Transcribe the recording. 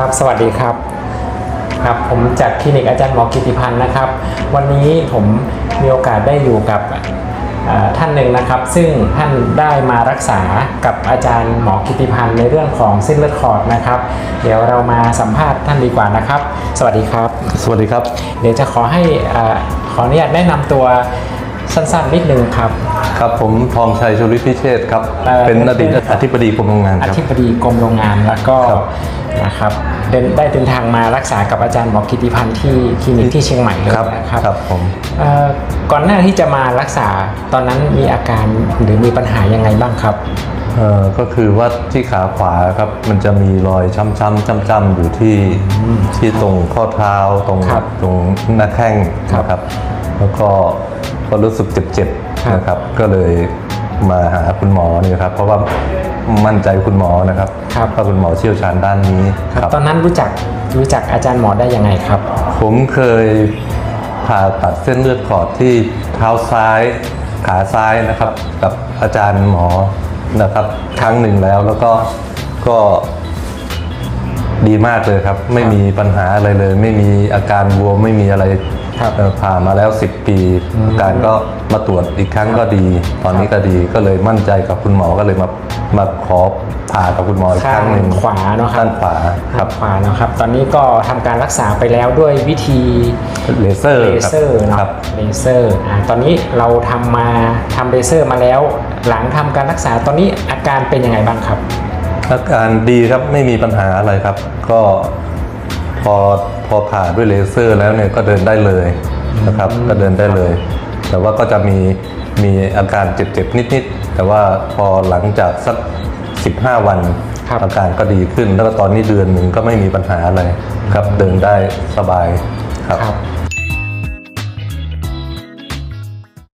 ครับ สวัสดีครับครับ ผมจากคลินิกอาจารย์หมอกิติพันธ์นะครับ วันนี้ผมมีโอกาสได้อยู่กับเอ่อท่านหนึ่งนะครับ ซึ่งท่านได้มารักษากับอาจารย์หมอกิติพันธ์ในเรื่องของเส้นเลือดขอดนะครับ เดี๋ยวเรามาสัมภาษณ์ท่านดีกว่านะครับ สวัสดีครับ สวัสดีครับ เดี๋ยวจะขอให้เอ่อขออนุญาตแนะนำตัว สั้นๆนิดนึงครับ ครับผมทองชัยชุลิพิเชษฐ์ครับ เอ่อเป็นอดีตอธิบดีกรมโรงงานอครับ ธิบดีกรมโรงงานแล้วก็ครับ นะครับเดินได้เดินทางมารักษากับอาจารย์หมอกิติพันธ์ที่คลินิกที่เชียงใหม่เลยครับนะครับครับผม เอ่อก่อนหน้าที่จะมารักษาตอนนั้นมีอาการหรือมีปัญหายังไงบ้างครับ เอ่อก็คือว่าที่ขาขวาครับมันจะมีรอยช้ำๆจ้ำๆอยู่ที่ที่ตรงข้อเท้าตรงครับตรงหน้าแข้งครับ นะครับ แล้วก็ ก็รู้สึกเจ็บครับๆนะครับ ก็เลยมาหาคุณหมอนี่ครับ เพราะว่ามั่นใจคุณหมอนะครับครับ ว่าคุณหมอเชี่ยวชาญด้านนี้ครับ ตอนนั้นรู้จักรู้จักอาจารย์หมอได้ยังไงครับ ผมเคยผ่าตัดเส้นเลือดขอดที่เท้าซ้ายขาซ้ายนะครับ กับอาจารย์หมอนะครับ ครั้งหนึ่งแล้วแล้วก็ก็ ดีมากเลยครับ ไม่มีปัญหาอะไรเลย ไม่มีอาการบวมไม่มีอะไรครับเอ่อผ่ามาแล้ว 10 ปีอาการก็มาตรวจอีกครั้งก็ดี ตอนนี้ก็ดีก็เลยมั่นใจกับคุณหมอก็เลยมามาขอผ่ากับคุณหมออีกครั้งหนึ่งข้างขวาเนอะครับด้านขวาครับขวานะครับ ตอนนี้ก็ทำการรักษาไปแล้วด้วยวิธีเลเซอร์เลครับเซอร์เนาะครับเลเซอร์อ่าตอนนี้เราทำมาทำเลเซอร์มาแล้ว หลังทำการรักษาตอนนี้อาการเป็นยังไงบ้างครับ อาการดีครับไม่มีปัญหาอะไรครับ ก็พอพอผ่าด้วยเลเซอร์แล้วเนี่ยก็เดินได้เลยนะครับก็เดินได้เลย แต่ว่าก็จะมีมีอาการเจ็บๆนิดๆแต่ว่าพอหลังจากสัก 15 วันครับอาการก็ดีขึ้น แล้วก็ตอนนี้เดือนหนึ่งก็ไม่มีปัญหาอะไรครับเดินได้สบายครับครับ